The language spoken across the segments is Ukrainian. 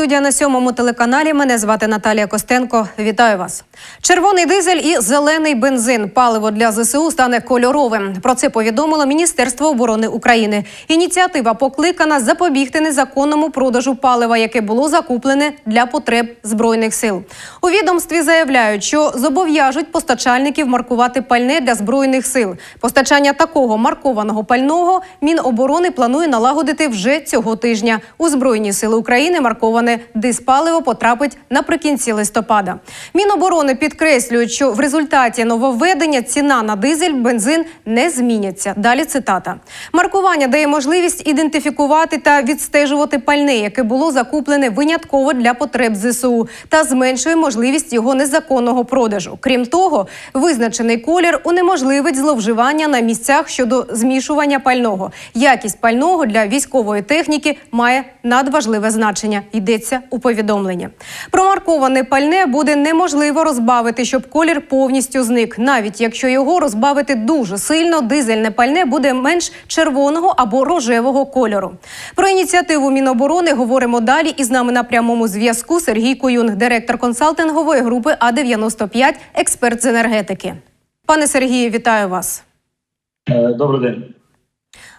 студія на сьомому телеканалі. Мене звати Наталія Костенко. Вітаю вас. Червоний дизель і зелений бензин. Паливо для ЗСУ стане кольоровим. Про це повідомило Міністерство оборони України. Ініціатива покликана запобігти незаконному продажу палива, яке було закуплене для потреб збройних сил. У відомстві заявляють, що зобов'яжуть постачальників маркувати пальне для збройних сил. Постачання такого маркованого пального Міноборони планує налагодити вже цього тижня. У збройні сили України марковане диспаливо потрапить наприкінці листопада. Міноборони підкреслюють, що в результаті нововведення ціна на дизель, бензин не зміняться. Далі цитата: маркування дає можливість ідентифікувати та відстежувати пальне, яке було закуплене винятково для потреб ЗСУ, та зменшує можливість його незаконного продажу. Крім того, визначений колір унеможливить зловживання на місцях щодо змішування пального. Якість пального для військової техніки має надважливе значення. Йдеться у повідомленні. Промарковане пальне буде неможливо розбавити, щоб колір повністю зник. Навіть якщо його розбавити дуже сильно, дизельне пальне буде менш червоного або рожевого кольору. Про ініціативу Міноборони говоримо далі. І з нами на прямому зв'язку Сергій Куюнг, директор консалтингової групи А 95 експерт з енергетики. Пане Сергію, вітаю вас. Е, Добрий день.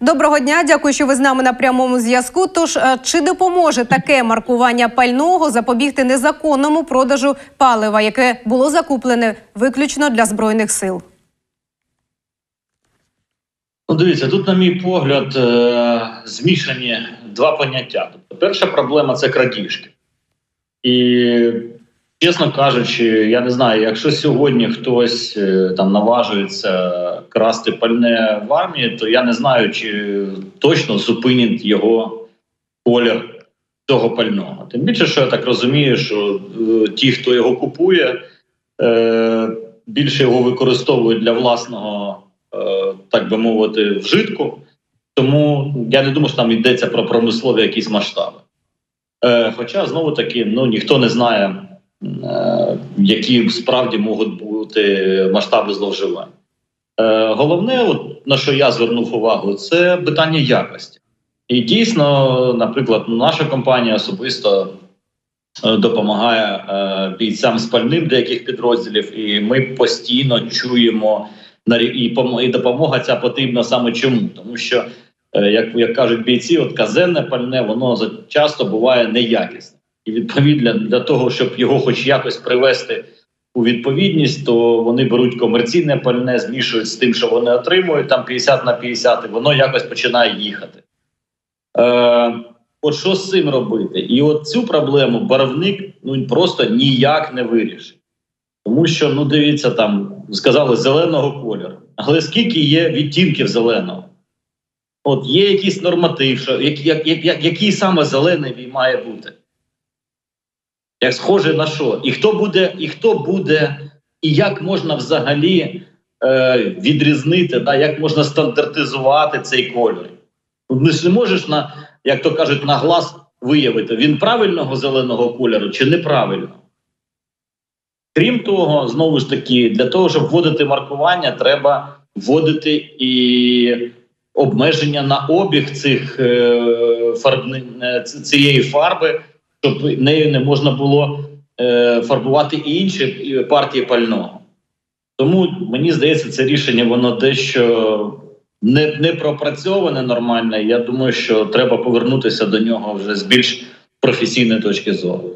Доброго дня, дякую, що ви з нами на прямому зв'язку. Тож е, чи допоможе таке маркування пального запобігти незаконному продажу палива, яке було закуплене виключно для збройних сил? Ну, дивіться, тут, на мій погляд, е, змішані два поняття. Тобто, перша проблема це крадіжки. І, чесно кажучи, я не знаю, якщо сьогодні хтось е, там наважується красти пальне в армії, то я не знаю, чи точно зупинять його колір цього пального. Тим більше, що я так розумію, що е, ті, хто його купує, е, більше його використовують для власного е, так би мовити, вжитку. Тому я не думаю, що там йдеться про промислові якісь масштаби. Е, Хоча, знову таки, ну ніхто не знає, які справді можуть бути масштаби зловживань. Е, Головне, от, на що я звернув увагу, це питання якості. І дійсно, наприклад, наша компанія особисто е, допомагає е, бійцям спальним деяких підрозділів, і ми постійно чуємо і допомога ця потрібна саме чому? Тому що, е, як, як кажуть бійці, от казенне пальне воно часто буває неякісне. І відповідно для того, щоб його хоч якось привести у відповідність, то вони беруть комерційне пальне, змішують з тим, що вони отримують там 50 на 50, і воно якось починає їхати. Е, от що з цим робити? І от цю проблему барвник ну просто ніяк не вирішить. Тому що, ну дивіться, там сказали зеленого кольору. Але скільки є відтінків зеленого? От є якийсь норматив, що як, як, як, як- який саме зелений має бути? Як схоже на що? І хто буде, і хто буде, і як можна взагалі е, відрізнити, да, як можна стандартизувати цей кольор? Ну, Не ж не можеш на, як то кажуть, на глаз виявити, він правильного зеленого кольору чи неправильного. Крім того, знову ж таки, для того, щоб вводити маркування, треба вводити і обмеження на обіг цих е, фарбни, е, цієї фарби, щоб нею не можна було е, фарбувати і інші партії пального. Тому мені здається, це рішення воно дещо не, не пропрацьоване нормально. Я думаю, що треба повернутися до нього вже з більш професійної точки зору.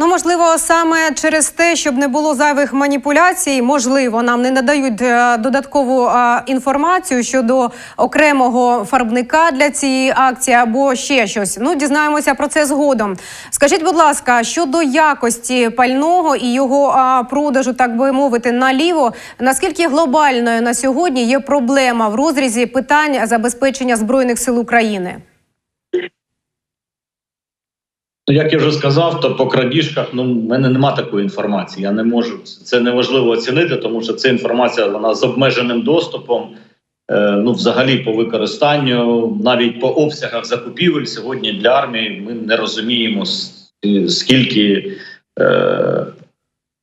Ну, можливо, саме через те, щоб не було зайвих маніпуляцій, можливо, нам не надають е, додаткову е, інформацію щодо окремого фарбника для цієї акції або ще щось. Ну, дізнаємося про це згодом. Скажіть, будь ласка, щодо якості пального і його е, продажу, так би мовити, наліво, наскільки глобальною на сьогодні є проблема в розрізі питань забезпечення збройних сил України? Ну, як я вже сказав, то по крадіжках ну в мене нема такої інформації. Я не можу це неможливо оцінити, тому що ця інформація вона з обмеженим доступом. Е, ну, взагалі, по використанню, навіть по обсягах закупівель сьогодні для армії ми не розуміємо скільки, е,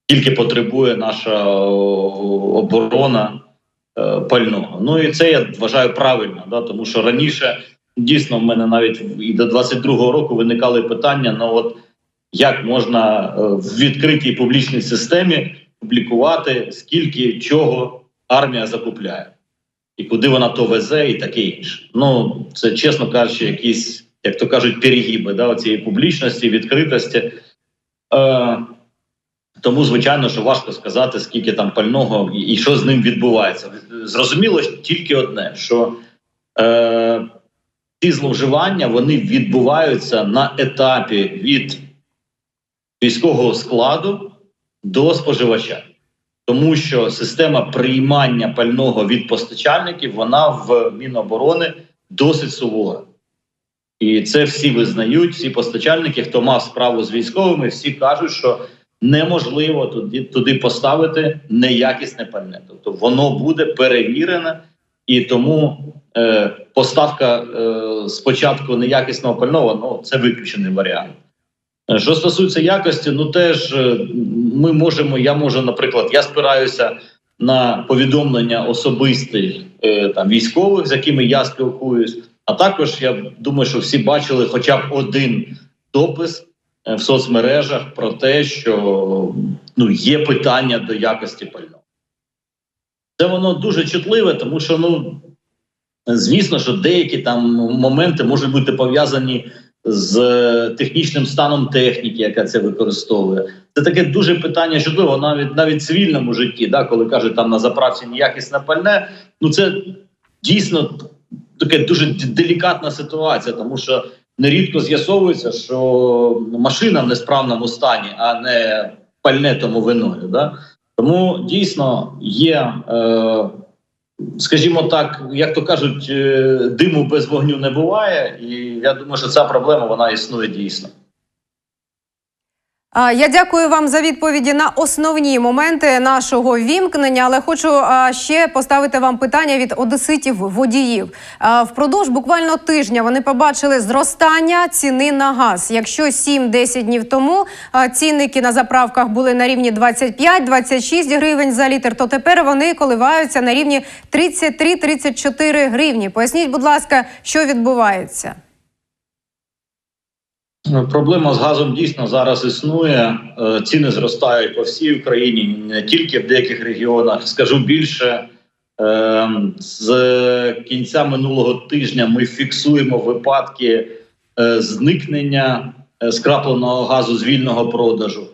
скільки потребує наша оборона е, пального. Ну і це я вважаю правильно, да, тому що раніше Дійсно, в мене навіть і до 22-го року виникали питання: ну от як можна е, в відкритій публічній системі публікувати, скільки чого армія закупляє, і куди вона то везе, і таке інше. Ну це чесно кажучи, якісь, як то кажуть, перегіби да, цієї публічності, відкритості. Е, тому, звичайно, що важко сказати, скільки там пального і, що з ним відбувається. Зрозуміло тільки одне: що е, ці зловживання вони відбуваються на етапі від військового складу до споживача, тому що система приймання пального від постачальників вона в Міноборони досить сувора. І це всі визнають, всі постачальники, хто мав справу з військовими, всі кажуть, що неможливо туди, туди поставити неякісне пальне. Тобто воно буде перевірене, і тому е, поставка е, спочатку неякісного пального ну це виключений варіант. Е, Що стосується якості, ну теж е, ми можемо. Я можу, наприклад, я спираюся на повідомлення особисті е, там військових, з якими я спілкуюсь. А також я думаю, що всі бачили хоча б один допис е, в соцмережах про те, що ну є питання до якості пального. Це воно дуже чутливе, тому що ну звісно, що деякі там моменти можуть бути пов'язані з е, технічним станом техніки, яка це використовує. Це таке дуже питання чутливо, навіть навіть в цивільному житті, да, коли кажуть там на заправці неякісне пальне. Ну це дійсно таке дуже делікатна ситуація, тому що нерідко з'ясовується, що машина в несправному стані, а не пальне тому виною. Да? Тому дійсно є, е, скажімо так, як то кажуть, е, диму без вогню не буває, і я думаю, що ця проблема вона існує дійсно. Я дякую вам за відповіді на основні моменти нашого вімкнення, але хочу ще поставити вам питання від одеситів водіїв. Впродовж буквально тижня вони побачили зростання ціни на газ. Якщо 7-10 днів тому цінники на заправках були на рівні 25-26 гривень за літр, то тепер вони коливаються на рівні 33-34 гривні. Поясніть, будь ласка, що відбувається? Проблема з газом дійсно зараз існує. Е, Ціни зростають по всій Україні, не тільки в деяких регіонах. Скажу більше е, з кінця минулого тижня ми фіксуємо випадки е, зникнення скрапленого газу з вільного продажу.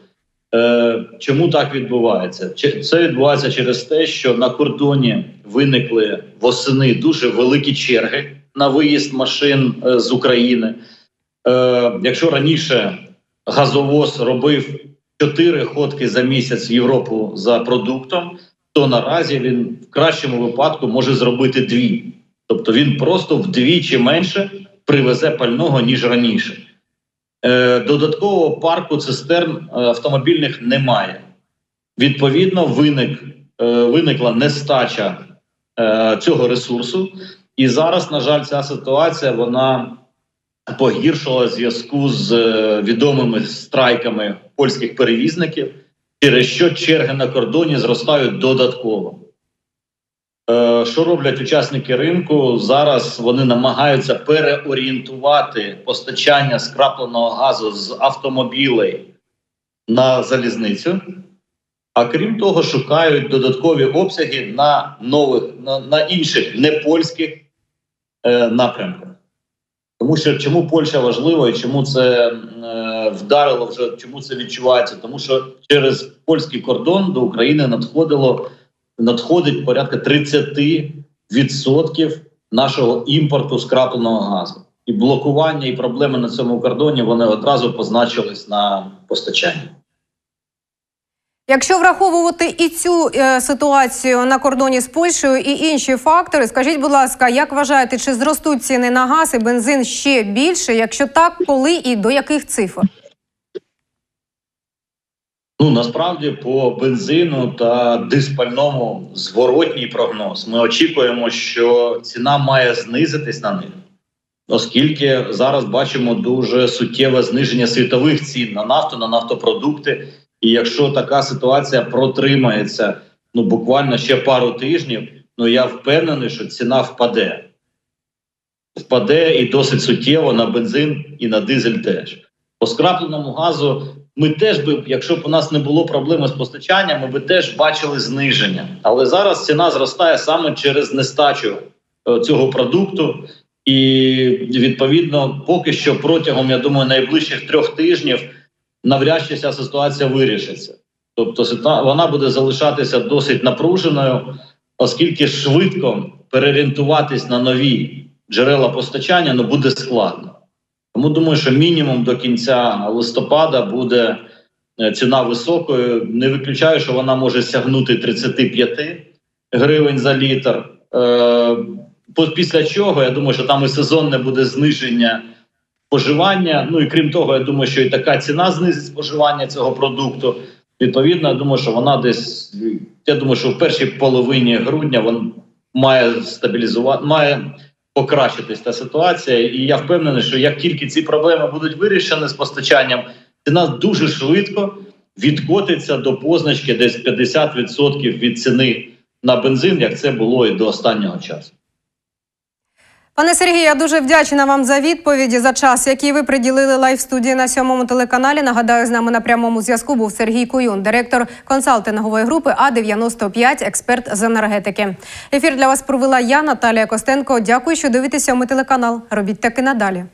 Чому так відбувається? Це відбувається через те, що на кордоні виникли восени дуже великі черги на виїзд машин з України. Е, якщо раніше газовоз робив 4 ходки за місяць в Європу за продуктом, то наразі він в кращому випадку може зробити дві. Тобто він просто вдвічі менше привезе пального ніж раніше. Е, додаткового парку цистерн е, автомобільних немає. Відповідно, виник, е, виникла нестача е, цього ресурсу, і зараз, на жаль, ця ситуація вона погіршила зв'язку з е, відомими страйками польських перевізників, через що черги на кордоні зростають додатково. Е, Що роблять учасники ринку? Зараз вони намагаються переорієнтувати постачання скрапленого газу з автомобілей на залізницю. А крім того, шукають додаткові обсяги на нових, на, на інших непольських е, напрямках. Тому що чому Польща важлива і чому це е, вдарило вже, чому це відчувається? Тому що через польський кордон до України надходило надходить порядка 30% нашого імпорту скрапленого газу. І блокування і проблеми на цьому кордоні вони одразу позначились на постачанні. Якщо враховувати і цю е, ситуацію на кордоні з Польщею і інші фактори, скажіть, будь ласка, як вважаєте, чи зростуть ціни на газ і бензин ще більше? Якщо так, коли і до яких цифр? Ну насправді по бензину та диспальному зворотній прогноз. Ми очікуємо, що ціна має знизитись на них, оскільки зараз бачимо дуже суттєве зниження світових цін на нафту, на нафтопродукти. І якщо така ситуація протримається ну буквально ще пару тижнів, ну я впевнений, що ціна впаде. впаде і досить суттєво на бензин і на дизель теж. По скрапленому газу ми теж би, якщо б у нас не було проблеми з постачанням, ми би теж бачили зниження. Але зараз ціна зростає саме через нестачу е, цього продукту. І відповідно, поки що протягом, я думаю, найближчих трьох тижнів навряд чи ця ситуація вирішиться. Тобто вона буде залишатися досить напруженою, оскільки швидко переорієнтуватись на нові джерела постачання ну, буде складно. Тому думаю, що мінімум до кінця листопада буде е, ціна високою. Не виключаю, що вона може сягнути 35 гривень за літр. Е, після чого я думаю, що там і сезонне буде зниження споживання. Ну і крім того, я думаю, що і така ціна знизить споживання цього продукту. Відповідно, я думаю, що вона десь. Я думаю, що в першій половині грудня вон має стабілізувати, має покращитись та ситуація. І я впевнений, що як тільки ці проблеми будуть вирішені з постачанням, ціна дуже швидко відкотиться до позначки десь 50% від ціни на бензин, як це було і до останнього часу. Пане Сергію, я дуже вдячна вам за відповіді за час, який ви приділили лайв студії на сьомому телеканалі. Нагадаю, з нами на прямому зв'язку був Сергій Куюн, директор консалтингової групи А 95 експерт з енергетики. Ефір для вас провела я, Наталія Костенко. Дякую, що дивитеся. Ми телеканал. Робіть таки надалі.